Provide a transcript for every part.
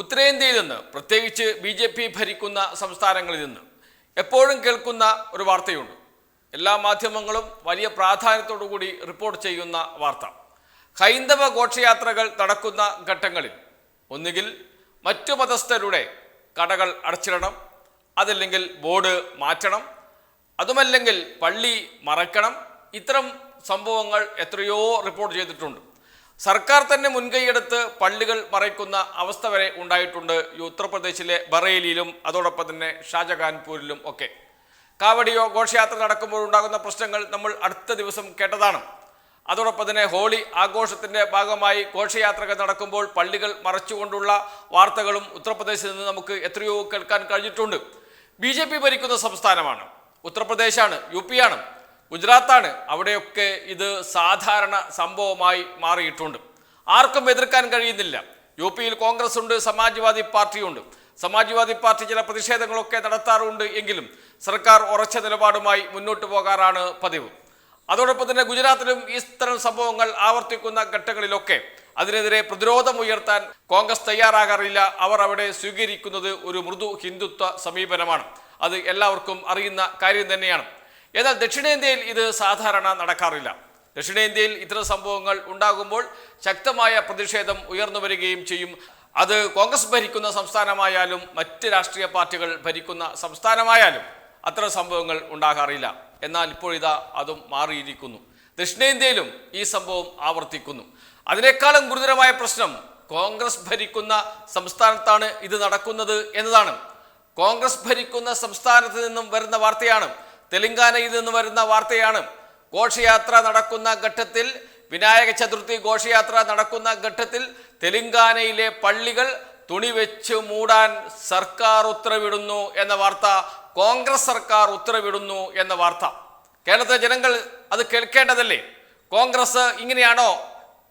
ഉത്തരേന്ത്യയിൽ നിന്ന് പ്രത്യേകിച്ച് ബി ജെ പി ഭരിക്കുന്ന സംസ്ഥാനങ്ങളിൽ നിന്ന് എപ്പോഴും കേൾക്കുന്ന ഒരു വാർത്തയുണ്ട്. എല്ലാ മാധ്യമങ്ങളും വലിയ കൂടി റിപ്പോർട്ട് ചെയ്യുന്ന വാർത്ത. ഹൈന്ദവ ഘോഷയാത്രകൾ നടക്കുന്ന ഘട്ടങ്ങളിൽ ഒന്നുകിൽ മറ്റു മതസ്ഥരുടെ കടകൾ അടച്ചിടണം അതല്ലെങ്കിൽ ബോർഡ് മാറ്റണം അതുമല്ലെങ്കിൽ പള്ളി മറക്കണം ഇത്തരം സംഭവങ്ങൾ എത്രയോ റിപ്പോർട്ട് ചെയ്തിട്ടുണ്ട്. സർക്കാർ തന്നെ മുൻകൈയെടുത്ത് പള്ളികൾ മറയ്ക്കുന്ന അവസ്ഥ വരെ ഉണ്ടായിട്ടുണ്ട്. ഈ ഉത്തർപ്രദേശിലെ ബറേലിയിലും അതോടൊപ്പം തന്നെ ഷാജഹാൻപൂരിലും ഒക്കെ. കാവടിയോ ഘോഷയാത്ര നടക്കുമ്പോൾ ഉണ്ടാകുന്ന പ്രശ്നങ്ങൾ നമ്മൾ അടുത്ത ദിവസം കേട്ടതാണ്. അതോടൊപ്പം തന്നെ ഹോളി ആഘോഷത്തിന്റെ ഭാഗമായി ഘോഷയാത്രകൾ നടക്കുമ്പോൾ പള്ളികൾ മറച്ചുകൊണ്ടുള്ള വാർത്തകളും ഉത്തർപ്രദേശിൽ നിന്ന് നമുക്ക് എത്രയോ കേൾക്കാൻ കഴിഞ്ഞിട്ടുണ്ട്. ബി ഭരിക്കുന്ന സംസ്ഥാനമാണ്. ഉത്തർപ്രദേശാണ് യു പിയാണ് ഗുജറാത്താണ്. അവിടെയൊക്കെ ഇത് സാധാരണ സംഭവമായി മാറിയിട്ടുണ്ട്. ആർക്കും എതിർക്കാൻ കഴിയുന്നില്ല. യു പിയിൽ കോൺഗ്രസ് ഉണ്ട് സമാജ്വാദി പാർട്ടിയുണ്ട്. സമാജ്വാദി പാർട്ടി ചില പ്രതിഷേധങ്ങളൊക്കെ നടത്താറുണ്ട് എങ്കിലും സർക്കാർ ഉറച്ച നിലപാടുമായി മുന്നോട്ട് പോകാറാണ് പതിവ്. അതോടൊപ്പം തന്നെ ഗുജറാത്തിലും ഇത്തരം സംഭവങ്ങൾ ആവർത്തിക്കുന്ന ഘട്ടങ്ങളിലൊക്കെ അതിനെതിരെ പ്രതിരോധം ഉയർത്താൻ കോൺഗ്രസ് തയ്യാറാകാറില്ല. അവർ അവിടെ സ്വീകരിക്കുന്നത് ഒരു മൃദു ഹിന്ദുത്വ സമീപനമാണ്. അത് എല്ലാവർക്കും അറിയുന്ന കാര്യം തന്നെയാണ്. എന്നാൽ ദക്ഷിണേന്ത്യയിൽ ഇത് സാധാരണ നടക്കാറില്ല. ദക്ഷിണേന്ത്യയിൽ ഇത്തരം സംഭവങ്ങൾ ഉണ്ടാകുമ്പോൾ ശക്തമായ പ്രതിഷേധം ഉയർന്നു വരികയും ചെയ്യും. അത് കോൺഗ്രസ് ഭരിക്കുന്ന സംസ്ഥാനമായാലും മറ്റ് രാഷ്ട്രീയ പാർട്ടികൾ ഭരിക്കുന്ന സംസ്ഥാനമായാലും അത്തരം സംഭവങ്ങൾ ഉണ്ടാകാറില്ല. എന്നാൽ ഇപ്പോൾ ഇതാ അതും മാറിയിരിക്കുന്നു. ദക്ഷിണേന്ത്യയിലും ഈ സംഭവം ആവർത്തിക്കുന്നു. അതിനേക്കാളും ഗുരുതരമായ പ്രശ്നം കോൺഗ്രസ് ഭരിക്കുന്ന സംസ്ഥാനത്താണ് ഇത് നടക്കുന്നത് എന്നതാണ്. കോൺഗ്രസ് ഭരിക്കുന്ന സംസ്ഥാനത്ത് നിന്നും വരുന്ന വാർത്തയാണ് തെലങ്കാനയിൽ നിന്ന് വരുന്ന വാർത്തയാണ്. ഘോഷയാത്ര നടക്കുന്ന ഘട്ടത്തിൽ വിനായക ചതുർത്ഥി ഘോഷയാത്ര നടക്കുന്ന ഘട്ടത്തിൽ തെലങ്കാനയിലെ പള്ളികൾ തുണി വെച്ച് മൂടാൻ സർക്കാർ ഉത്തരവിടുന്നു എന്ന വാർത്ത കോൺഗ്രസ് സർക്കാർ ഉത്തരവിടുന്നു എന്ന വാർത്ത. കേരളത്തിലെ ജനങ്ങൾ അത് കേൾക്കേണ്ടതല്ലേ? കോൺഗ്രസ് ഇങ്ങനെയാണോ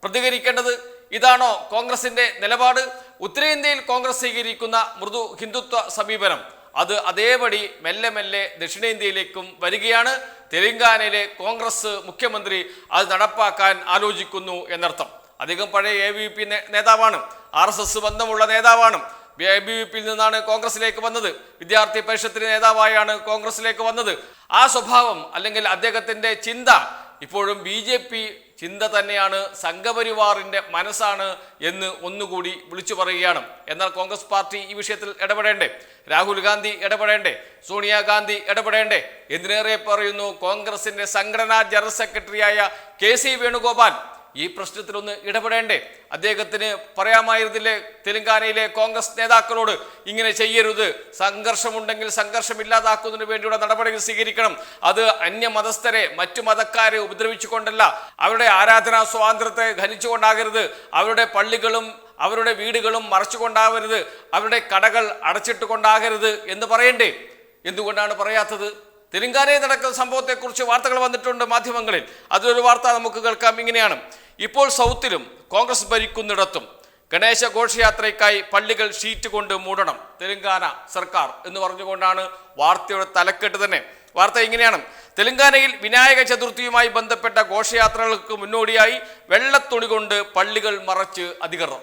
പ്രതികരിക്കേണ്ടത്? ഇതാണോ കോൺഗ്രസിന്റെ നിലപാട്? ഉത്തരേന്ത്യയിൽ കോൺഗ്രസ് സ്വീകരിക്കുന്ന മൃദു ഹിന്ദുത്വ സമീപനം. അത് അതേപടി മെല്ലെ മെല്ലെ ദക്ഷിണേന്ത്യയിലേക്കും വരികയാണ്. തെലങ്കാനയിലെ കോൺഗ്രസ് മുഖ്യമന്ത്രി അത് നടപ്പാക്കാൻ ആലോചിക്കുന്നു എന്നർത്ഥം. അധികം പഴയ എ വി പി നേതാവാണ്. ആർ എസ് എസ് ബന്ധമുള്ള നേതാവാണ്. എ ബി വി പിയിൽ നിന്നാണ് കോൺഗ്രസിലേക്ക് വന്നത്. വിദ്യാർത്ഥി പരിഷത്തിന് നേതാവായാണ് കോൺഗ്രസിലേക്ക് വന്നത്. ആ സ്വഭാവം അല്ലെങ്കിൽ അദ്ദേഹത്തിന്റെ ചിന്ത ഇപ്പോഴും ബി ജെ പി ചിന്ത തന്നെയാണ് സംഘപരിവാറിന്റെ മനസ്സാണ് എന്ന് ഒന്നുകൂടി വിളിച്ചു പറയുകയാണ്. എന്നാൽ കോൺഗ്രസ് പാർട്ടി ഈ വിഷയത്തിൽ ഇടപെടേണ്ടേ? രാഹുൽ ഗാന്ധി ഇടപെടേണ്ടേ? സോണിയാഗാന്ധി ഇടപെടേണ്ടേ? എന്തിനേറെ പറയുന്നു കോൺഗ്രസിന്റെ സംഘടനാ ജനറൽ സെക്രട്ടറിയായ കെ സി വേണുഗോപാൽ ഈ പ്രശ്നത്തിലൊന്ന് ഇടപെടേണ്ടേ? അദ്ദേഹത്തിന് പറയാമായിരുന്നില്ലേ തെലങ്കാനയിലെ കോൺഗ്രസ് നേതാക്കളോട് ഇങ്ങനെ ചെയ്യരുത് സംഘർഷമുണ്ടെങ്കിൽ സംഘർഷം ഇല്ലാതാക്കുന്നതിന് വേണ്ടിയുള്ള നടപടികൾ സ്വീകരിക്കണം. അത് അന്യ മതസ്ഥരെ മറ്റു മതക്കാരെ ഉപദ്രവിച്ചുകൊണ്ടല്ല അവരുടെ ആരാധനാ സ്വാതന്ത്ര്യത്തെ ഖനിച്ചുകൊണ്ടാകരുത് അവരുടെ പള്ളികളും അവരുടെ വീടുകളും മറച്ചുകൊണ്ടാവരുത് അവരുടെ കടകൾ അടച്ചിട്ട് കൊണ്ടാകരുത് എന്ന് പറയണ്ടേ? എന്തുകൊണ്ടാണ് പറയാത്തത്? തെലങ്കാനയിൽ നടക്കുന്ന സംഭവത്തെക്കുറിച്ച് വാർത്തകൾ വന്നിട്ടുണ്ട് മാധ്യമങ്ങളിൽ. അതിലൊരു വാർത്ത നമുക്ക് കേൾക്കാം. ഇങ്ങനെയാണ്. ഇപ്പോൾ സൗത്തിലും കോൺഗ്രസ് ഭരിക്കുന്നിടത്തും ഗണേശ ഘോഷയാത്രയ്ക്കായി പള്ളികൾ ഷീറ്റ് കൊണ്ട് മൂടണം. തെലങ്കാന സർക്കാർ എന്ന് പറഞ്ഞുകൊണ്ടാണ് വാർത്തയുടെ തലക്കെട്ട് തന്നെ. വാർത്ത ഇങ്ങനെയാണ്. തെലങ്കാനയിൽ വിനായക ചതുർത്ഥിയുമായി ബന്ധപ്പെട്ട ഘോഷയാത്രകൾക്ക് മുന്നോടിയായി വെള്ളത്തുണി കൊണ്ട് പള്ളികൾ മറച്ച് അധികൃതർ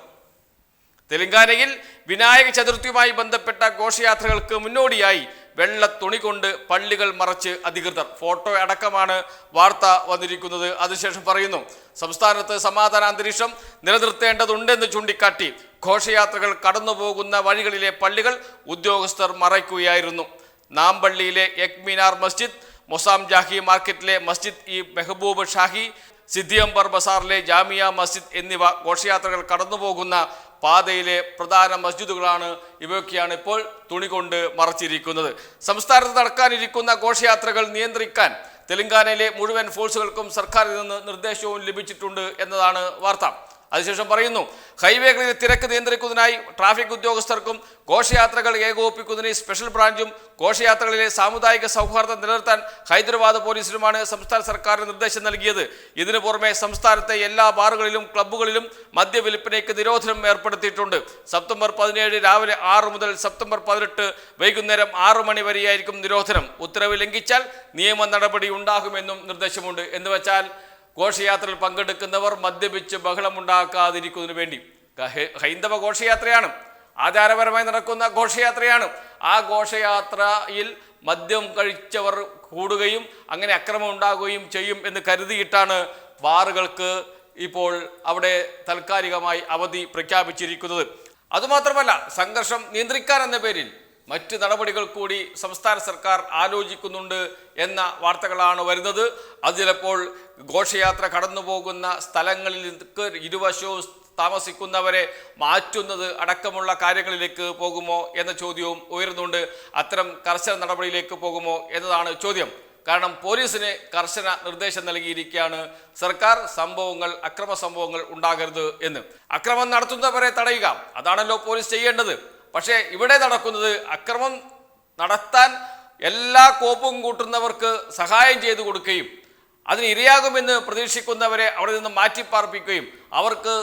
തെലങ്കാനയിൽ വിനായക ചതുർത്ഥിയുമായി ബന്ധപ്പെട്ട ഘോഷയാത്രകൾക്ക് മുന്നോടിയായി വെള്ള തുണി കൊണ്ട് പള്ളികൾ മറച്ച് അധികൃതർ. ഫോട്ടോ അടക്കമാണ് വാർത്ത വന്നിരിക്കുന്നത്. അതിനുശേഷം പറയുന്നു സംസ്ഥാനത്ത് സമാധാന അന്തരീക്ഷം നിലനിർത്തേണ്ടതുണ്ടെന്ന് ചൂണ്ടിക്കാട്ടി ഘോഷയാത്രകൾ കടന്നുപോകുന്ന വഴികളിലെ പള്ളികൾ ഉദ്യോഗസ്ഥർ മറയ്ക്കുകയായിരുന്നു. നാംപള്ളിയിലെ യക്മിനാർ മസ്ജിദ് മൊസാം ജാഹി മാർക്കറ്റിലെ മസ്ജിദ് ഇ മെഹബൂബ് ഷാഹി സിദ്ധിയംബർ ബസാറിലെ ജാമിയ മസ്ജിദ് എന്നിവ ഘോഷയാത്രകൾ കടന്നുപോകുന്ന പാതയിലെ പ്രധാന മസ്ജിദുകളാണ്. ഇവയൊക്കെയാണ് ഇപ്പോൾ തുണി കൊണ്ട് മറച്ചിരിക്കുന്നത്. സംസ്ഥാനത്ത് നടക്കാനിരിക്കുന്ന ഘോഷയാത്രകൾ നിയന്ത്രിക്കാൻ തെലങ്കാനയിലെ മുഴുവൻ ഫോഴ്സുകൾക്കും സർക്കാരിൽ നിന്ന് നിർദ്ദേശവും ലഭിച്ചിട്ടുണ്ട് എന്നതാണ് വാർത്ത. അതിനുശേഷം പറയുന്നു ഹൈവേകളിൽ തിരക്ക് നിയന്ത്രിക്കുന്നതിനായി ട്രാഫിക് ഉദ്യോഗസ്ഥർക്കും ഘോഷയാത്രകൾ ഏകോപിപ്പിക്കുന്നതിന് സ്പെഷ്യൽ ബ്രാഞ്ചും ഘോഷയാത്രകളിലെ സാമുദായിക സൗഹാർദ്ദം നിലനിർത്താൻ ഹൈദരാബാദ് പോലീസിനുമാണ് സംസ്ഥാന സർക്കാരിന് നിർദ്ദേശം നൽകിയത്. ഇതിനു പുറമെ സംസ്ഥാനത്തെ എല്ലാ ബാറുകളിലും ക്ലബ്ബുകളിലും മദ്യവിൽപ്പനയ്ക്ക് നിരോധനം ഏർപ്പെടുത്തിയിട്ടുണ്ട്. സെപ്റ്റംബർ പതിനേഴ് രാവിലെ ആറ് മുതൽ സെപ്റ്റംബർ പതിനെട്ട് വൈകുന്നേരം ആറു മണി വരെയായിരിക്കും നിരോധനം. ഉത്തരവ് ലംഘിച്ചാൽ നിയമ നടപടി ഉണ്ടാകുമെന്നും നിർദ്ദേശമുണ്ട്. എന്ന് വെച്ചാൽ ഘോഷയാത്രയിൽ പങ്കെടുക്കുന്നവർ മദ്യപിച്ച് ബഹളമുണ്ടാക്കാതിരിക്കുന്നതിന് വേണ്ടി. ഹൈന്ദവ ഘോഷയാത്രയാണ്. ആചാരപരമായി നടക്കുന്ന ഘോഷയാത്രയാണ്. ആ ഘോഷയാത്രയിൽ മദ്യം കഴിച്ചവർ കൂടുകയും അങ്ങനെ അക്രമം ഉണ്ടാകുകയും ചെയ്യും എന്ന് കരുതിയിട്ടാണ് ബാറുകൾക്ക് ഇപ്പോൾ അവിടെ താൽക്കാലികമായി അവധി പ്രഖ്യാപിച്ചിരിക്കുന്നത്. അതുമാത്രമല്ല സംഘർഷം നിയന്ത്രിക്കാൻ എന്ന പേരിൽ മറ്റ് നടപടികൾ കൂടി സംസ്ഥാന സർക്കാർ ആലോചിക്കുന്നുണ്ട് എന്ന വാർത്തകളാണ് വരുന്നത്. അത് ചിലപ്പോൾ ഘോഷയാത്ര കടന്നുപോകുന്ന സ്ഥലങ്ങളിലേക്ക് ഇരുവശവും താമസിക്കുന്നവരെ മാറ്റുന്നത് അടക്കമുള്ള കാര്യങ്ങളിലേക്ക് പോകുമോ എന്ന ചോദ്യവും ഉയരുന്നുണ്ട്. അത്തരം കർശന നടപടിയിലേക്ക് പോകുമോ എന്നതാണ് ചോദ്യം. കാരണം പോലീസിന് കർശന നിർദ്ദേശം നൽകിയിരിക്കുകയാണ്. സർക്കാർ സംഭവങ്ങൾ അക്രമ സംഭവങ്ങൾ ഉണ്ടാകരുത് എന്ന്. അക്രമം നടത്തുന്നവരെ തടയുക. അതാണല്ലോ പോലീസ് ചെയ്യേണ്ടത്. പക്ഷേ ഇവിടെ നടക്കുന്നത് അക്രമം നടത്താൻ എല്ലാ കോപ്പും കൂട്ടുന്നവർക്ക് സഹായം ചെയ്തു കൊടുക്കുകയും അതിന് ഇരയാകുമെന്ന് പ്രതീക്ഷിക്കുന്നവരെ അവിടെ നിന്ന് മാറ്റിപ്പാർപ്പിക്കുകയും അവർക്ക്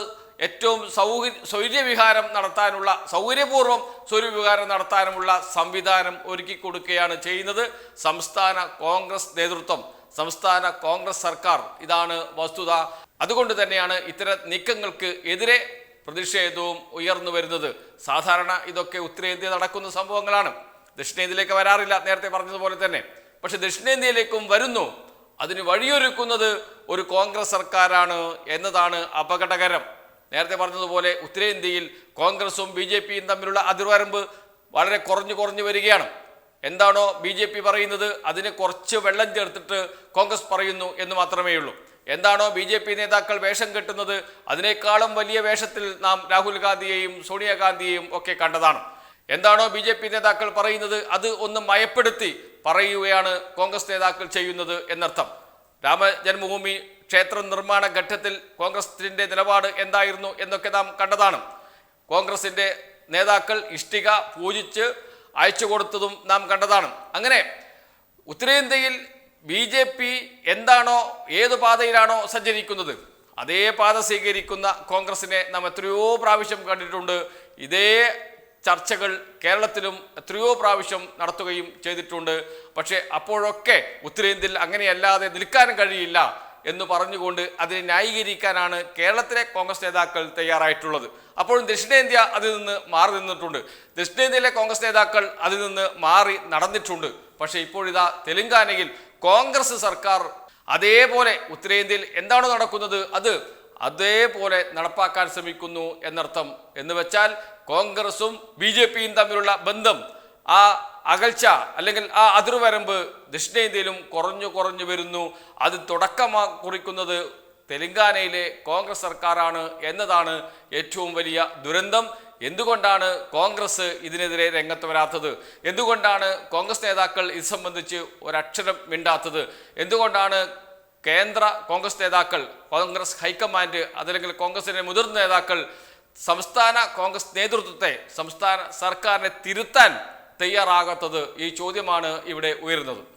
ഏറ്റവും സൗകര്യ സ്വൈര്യവിഹാരം നടത്താനുള്ള സൗകര്യപൂർവം സൗര്യവിഹാരം നടത്താനുമുള്ള സംവിധാനം ഒരുക്കി കൊടുക്കുകയാണ് ചെയ്യുന്നത് സംസ്ഥാന കോൺഗ്രസ് നേതൃത്വം. സംസ്ഥാന കോൺഗ്രസ് സർക്കാർ ഇതാണ് വസ്തുത. അതുകൊണ്ട് തന്നെയാണ് ഇത്തരം നീക്കങ്ങൾക്ക് എതിരെ പ്രതിഷേധവും ഉയർന്നു വരുന്നത്. സാധാരണ ഇതൊക്കെ ഉത്തരേന്ത്യ നടക്കുന്ന സംഭവങ്ങളാണ്. ദക്ഷിണേന്ത്യയിലേക്ക് വരാറില്ല നേരത്തെ പറഞ്ഞതുപോലെ തന്നെ. പക്ഷെ ദക്ഷിണേന്ത്യയിലേക്കും വരുന്നു. അതിന് വഴിയൊരുക്കുന്നത് ഒരു കോൺഗ്രസ് സർക്കാരാണ് എന്നതാണ് അപകടകരം. നേരത്തെ പറഞ്ഞതുപോലെ ഉത്തരേന്ത്യയിൽ കോൺഗ്രസും ബി ജെ പിയും തമ്മിലുള്ള അതിർവരമ്പ് വളരെ കുറഞ്ഞു കുറഞ്ഞു വരികയാണ്. എന്താണോ ബി ജെ പി പറയുന്നത് അതിന് കുറച്ച് വെള്ളം ചേർത്തിട്ട് കോൺഗ്രസ് പറയുന്നു എന്ന് മാത്രമേ ഉള്ളൂ എന്താണോ ബി ജെ പി നേതാക്കൾ വേഷം കെട്ടുന്നത് അതിനേക്കാളും വലിയ വേഷത്തിൽ നാം രാഹുൽ ഗാന്ധിയെയും സോണിയാഗാന്ധിയെയും ഒക്കെ കണ്ടതാണ്. എന്താണോ ബി ജെ പി നേതാക്കൾ പറയുന്നത് അത് ഒന്ന് മയപ്പെടുത്തി പറയുകയാണ് കോൺഗ്രസ് നേതാക്കൾ ചെയ്യുന്നത് എന്നർത്ഥം. രാമജന്മഭൂമി ക്ഷേത്ര നിർമ്മാണ ഘട്ടത്തിൽ കോൺഗ്രസിന്റെ നിലപാട് എന്തായിരുന്നു എന്നൊക്കെ നാം കണ്ടതാണ്. കോൺഗ്രസിന്റെ നേതാക്കൾ ഇഷ്ടിക പൂജിച്ച് അയച്ചു കൊടുത്തതും നാം കണ്ടതാണ്. അങ്ങനെ ഉത്തരേന്ത്യയിൽ ബി ജെ പി എന്താണോ ഏത് പാതയിലാണോ സഞ്ചരിക്കുന്നത് അതേ പാത സ്വീകരിക്കുന്ന കോൺഗ്രസിനെ നാം എത്രയോ പ്രാവശ്യം കണ്ടിട്ടുണ്ട്. ഇതേ ചർച്ചകൾ കേരളത്തിലും എത്രയോ പ്രാവശ്യം നടത്തുകയും ചെയ്തിട്ടുണ്ട്. പക്ഷേ അപ്പോഴൊക്കെ ഉത്തരേന്ത്യയിൽ അങ്ങനെയല്ലാതെ നിൽക്കാൻ കഴിയില്ല എന്ന് പറഞ്ഞുകൊണ്ട് അതിനെ ന്യായീകരിക്കാനാണ് കേരളത്തിലെ കോൺഗ്രസ് നേതാക്കൾ തയ്യാറായിട്ടുള്ളത്. അപ്പോഴും ദക്ഷിണേന്ത്യ അതിൽ നിന്ന് മാറി നിന്നിട്ടുണ്ട്. ദക്ഷിണേന്ത്യയിലെ കോൺഗ്രസ് നേതാക്കൾ അതിൽ നിന്ന് മാറി നടന്നിട്ടുണ്ട്. പക്ഷേ ഇപ്പോഴിതാ തെലങ്കാനയിൽ കോൺഗ്രസ് സർക്കാർ അതേപോലെ ഉത്തരേന്ത്യയിൽ എന്താണ് നടക്കുന്നത്? അത് അതേപോലെ നടപ്പാക്കാൻ ശ്രമിക്കുന്നു എന്നർത്ഥം. എന്ന് വെച്ചാൽ കോൺഗ്രസും ബി ജെ പിയും തമ്മിലുള്ള ബന്ധം ആ അകൽച്ച അല്ലെങ്കിൽ ആ അതിർവരമ്പ് ദക്ഷിണേന്ത്യയിലും കുറഞ്ഞു കുറഞ്ഞു വരുന്നു. അത് തുടക്കമാ കുറിക്കുന്നത് തെലങ്കാനയിലെ കോൺഗ്രസ് സർക്കാരാണ് എന്നതാണ് ഏറ്റവും വലിയ ദുരന്തം. എന്തുകൊണ്ടാണ് കോൺഗ്രസ് ഇതിനെതിരെ രംഗത്ത് വരാത്തത്? എന്തുകൊണ്ടാണ് കോൺഗ്രസ് നേതാക്കൾ ഇത് സംബന്ധിച്ച് ഒരക്ഷരം മിണ്ടാത്തത്? എന്തുകൊണ്ടാണ് കേന്ദ്ര കോൺഗ്രസ് നേതാക്കൾ കോൺഗ്രസ് ഹൈക്കമാൻഡ് അതല്ലെങ്കിൽ കോൺഗ്രസിന്റെ മുതിർന്ന നേതാക്കൾ സംസ്ഥാന കോൺഗ്രസ് നേതൃത്വത്തെ സംസ്ഥാന സർക്കാരിനെ തിരുത്താൻ തയ്യാറാകാത്തത്? ഈ ചോദ്യമാണ് ഇവിടെ ഉയരുന്നത്.